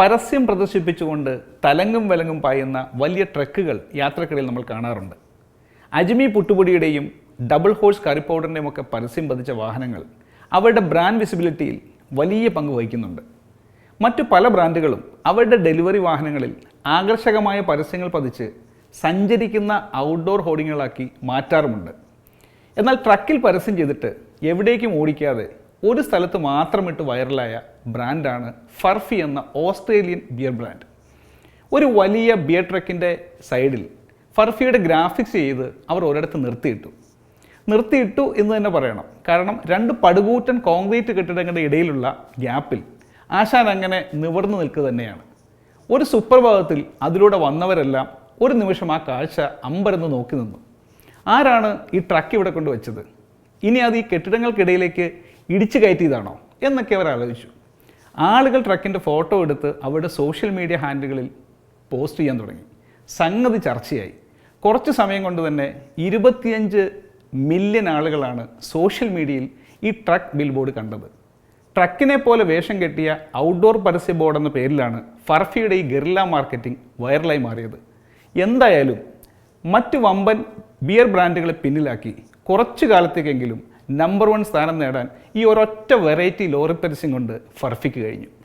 പരസ്യം പ്രദർശിപ്പിച്ചുകൊണ്ട് തലങ്ങും വിലങ്ങും പായുന്ന വലിയ ട്രക്കുകൾ യാത്രക്കിടയിൽ നമ്മൾ കാണാറുണ്ട്. അജ്മി പുട്ടുപൊടിയുടെയും ഡബിൾ ഹോഴ്സ് കറി പൗഡറിന്റെയും ഒക്കെ പരസ്യം പതിച്ച വാഹനങ്ങൾ അവരുടെ ബ്രാൻഡ് വിസിബിലിറ്റിയിൽ വലിയ പങ്ക് വഹിക്കുന്നുണ്ട്. മറ്റു പല ബ്രാൻഡുകളും അവരുടെ ഡെലിവറി വാഹനങ്ങളിൽ ആകർഷകമായ പരസ്യങ്ങൾ പതിച്ച് സഞ്ചരിക്കുന്ന ഔട്ട്ഡോർ ഹോർഡിങ്ങുകളാക്കി മാറ്റാറുമുണ്ട്. എന്നാൽ ട്രക്കിൽ പരസ്യം ചെയ്തിട്ട് എവിടേക്കും ഓടിക്കാതെ ഒരു സ്ഥലത്ത് മാത്രമിട്ട് വൈറലായ ബ്രാൻഡാണ് ഫർഫി എന്ന ഓസ്ട്രേലിയൻ ബിയർ ബ്രാൻഡ്. ഒരു വലിയ ബിയർ ട്രക്കിന്റെ സൈഡിൽ ഫർഫിയുടെ ഗ്രാഫിക്സ് ചെയ്ത് അവർ ഒരിടത്ത് നിർത്തിയിട്ടു. നിർത്തിയിട്ടു എന്ന് തന്നെ പറയണം. കാരണം രണ്ട് പടുകൂറ്റൻ കോൺക്രീറ്റ് കെട്ടിടങ്ങളുടെ ഇടയിലുള്ള ഗ്യാപ്പിൽ ആശാൻ അങ്ങനെ നിവർന്നു നിൽക്കുക തന്നെയാണ്. ഒരു സുപ്രഭാതത്തിൽ അതിലൂടെ വന്നവരെല്ലാം ഒരു നിമിഷം ആ കാഴ്ച അമ്പരന്ന് നോക്കി നിന്നു. ആരാണ് ഈ ട്രക്ക് ഇവിടെ കൊണ്ടുവച്ചത്? ഇനി അത് ഈ കെട്ടിടങ്ങൾക്കിടയിലേക്ക് ഇടിച്ചു കയറ്റിയതാണോ എന്നൊക്കെ അവർ ആലോചിച്ചു. ആളുകൾ ട്രക്കിന്റെ ഫോട്ടോ എടുത്ത് അവരുടെ സോഷ്യൽ മീഡിയ ഹാൻഡിലുകളിൽ പോസ്റ്റ് ചെയ്യാൻ തുടങ്ങി. സംഗതി ചർച്ചയായി. കുറച്ച് സമയം കൊണ്ട് തന്നെ ഇരുപത്തിയഞ്ച് മില്യൺ ആളുകളാണ് സോഷ്യൽ മീഡിയയിൽ ഈ ട്രക്ക് ബിൽ ബോർഡ് കണ്ടത്. ട്രക്കിനെ പോലെ വേഷം കെട്ടിയ ഔട്ട്ഡോർ പരസ്യ ബോർഡ് എന്ന പേരിലാണ് ഫർഫിയുടെ ഈ ഗെറില്ല മാർക്കറ്റിംഗ് വൈറലായി മാറിയത്. എന്തായാലും മറ്റ് വമ്പൻ ബിയർ ബ്രാൻഡുകളെ പിന്നിലാക്കി കുറച്ചു കാലത്തേക്കെങ്കിലും നമ്പർ വൺ സ്ഥാനം നേടാൻ ഈ ഒരൊറ്റ വെറൈറ്റി ലോറി പരസ്യം കൊണ്ട് ഫർഫിക്ക് കഴിഞ്ഞു.